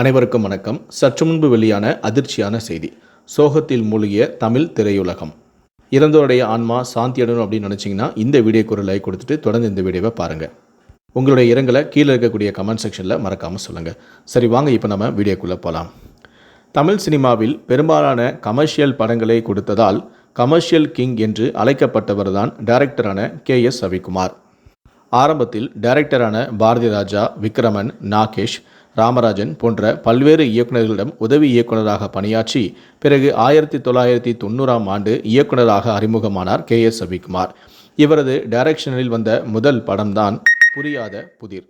அனைவருக்கும் வணக்கம். சற்று முன்பு வெளியான அதிர்ச்சியான செய்தி. சோகத்தில் மூழ்கிய தமிழ் திரையுலகம். இறந்தோருடைய ஆன்மா சாந்தியடணும் அப்படின்னு நினச்சிங்கன்னா இந்த வீடியோ ஒரு லைக் கொடுத்துட்டு தொடர்ந்து இந்த வீடியோவை பாருங்கள் உங்களுடைய இரங்கலை கீழே இருக்கக்கூடிய கமெண்ட் செக்ஷனில் மறக்காமல் சொல்லுங்கள் சரி வாங்க இப்போ நம்ம வீடியோக்குள்ளே போகலாம் தமிழ் சினிமாவில் பெரும்பாலான கமர்ஷியல் படங்களை கொடுத்ததால் கமர்ஷியல் கிங் என்று அழைக்கப்பட்டவர் தான் டைரக்டரான கே எஸ் ரவிக்குமார். ஆரம்பத்தில் டைரக்டரான பாரதி ராஜா விக்ரமன் நாகேஷ் ராமராஜன் போன்ற பல்வேறு இயக்குநர்களிடம் உதவி இயக்குனராக பணியாற்றி பிறகு ஆயிரத்தி தொள்ளாயிரத்தி தொண்ணூறாம் ஆண்டு இயக்குனராக அறிமுகமானார் கே எஸ் ரவிக்குமார். இவரது டைரக்ஷனில் வந்த முதல் படம்தான் புரியாத புதிர்.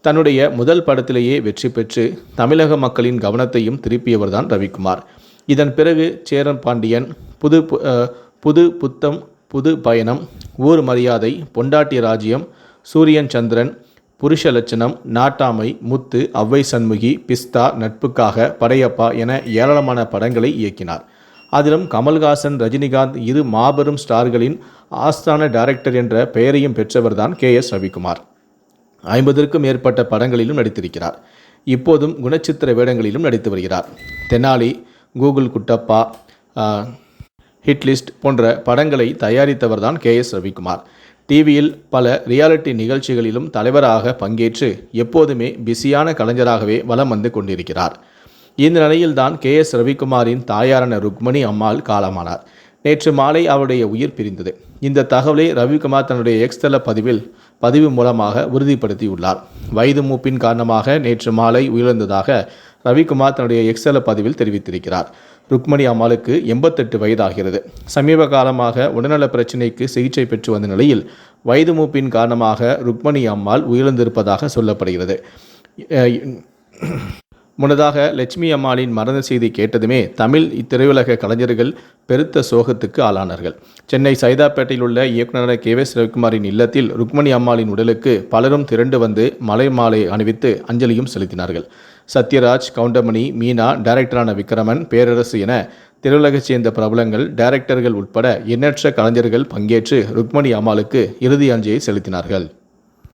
தன்னுடைய முதல் படத்திலேயே வெற்றி பெற்று தமிழக மக்களின் கவனத்தையும் திருப்பியவர்தான் ரவிக்குமார். இதன் பிறகு சேரன் பாண்டியன் புது பு- புது புத்தம் புது பயணம் ஊர் மரியாதை பொண்டாட்டி ராஜ்யம் சூரியன் சந்திரன் புருஷ லட்சணம் நாட்டாமை முத்து அவ்வை சண்முகி பிஸ்தா நட்புக்காக படையப்பா என ஏராளமான படங்களை இயக்கினார். அதிலும் கமல்ஹாசன் ரஜினிகாந்த் இரு மாபெரும் ஸ்டார்களின் ஆஸ்தான டைரக்டர் என்ற பெயரையும் பெற்றவர்தான் கே. எஸ். ரவிக்குமார். ஐம்பதற்கும் மேற்பட்ட படங்களிலும் நடித்திருக்கிறார். இப்போதும் குணச்சித்திர வேடங்களிலும் நடித்து வருகிறார். தெனாலி கூகுள் குட்டப்பா ஹிட்லிஸ்ட் போன்ற படங்களை தயாரித்தவர் தான் கே. எஸ். ரவிக்குமார். டிவியில் பல ரியாலிட்டி நிகழ்ச்சிகளிலும் தலைவராக பங்கேற்று எப்போதுமே பிஸியான கலைஞராகவே வலம் வந்து கொண்டிருக்கிறார். இந்த நிலையில்தான் கே. எஸ். ரவிக்குமாரின் தாயாரான ருக்மணி அம்மாள் காலமானார். நேற்று மாலை அவருடைய உயிர் பிரிந்தது. இந்த தகவலை ரவிக்குமார் தன்னுடைய எக்ஸ்தல பதிவில் பதிவு மூலமாக உறுதிப்படுத்தியுள்ளார். வயது மூப்பின் காரணமாக நேற்று மாலை உயிரிழந்ததாக ரவிக்குமார் தன்னுடைய எக்ஸல பதிவில் தெரிவித்திருக்கிறார். ருக்மணி அம்மாளுக்கு எண்பத்தெட்டு வயதாகிறது. சமீப காலமாக உடல்நல பிரச்சினைக்கு சிகிச்சை பெற்று வந்த நிலையில் வயது மூப்பின் காரணமாக ருக்மணி அம்மாள் உயிரிழந்திருப்பதாக சொல்லப்படுகிறது. முன்னதாக லட்சுமி அம்மாளின் மரண செய்தி கேட்டதுமே தமிழ் இத்திரையுலக கலைஞர்கள் பெருத்த சோகத்துக்கு ஆளானார்கள். சென்னை சைதாப்பேட்டையில் உள்ள இயக்குநர் கே எஸ் ரவிக்குமாரின் இல்லத்தில் ருக்மணி அம்மாளின் உடலுக்கு பலரும் திரண்டு வந்து மலை மாலை அணிவித்து அஞ்சலியும் செலுத்தினார்கள். சத்யராஜ் கவுண்டமணி மீனா டைரக்டரான விக்ரமன் பேரரசு என திரையுலகைச் சேர்ந்த பிரபலங்கள் டைரக்டர்கள் உட்பட எண்ணற்ற கலைஞர்கள் பங்கேற்று ருக்மணி அம்மாளுக்கு இறுதி அஞ்சலியை செலுத்தினார்கள்.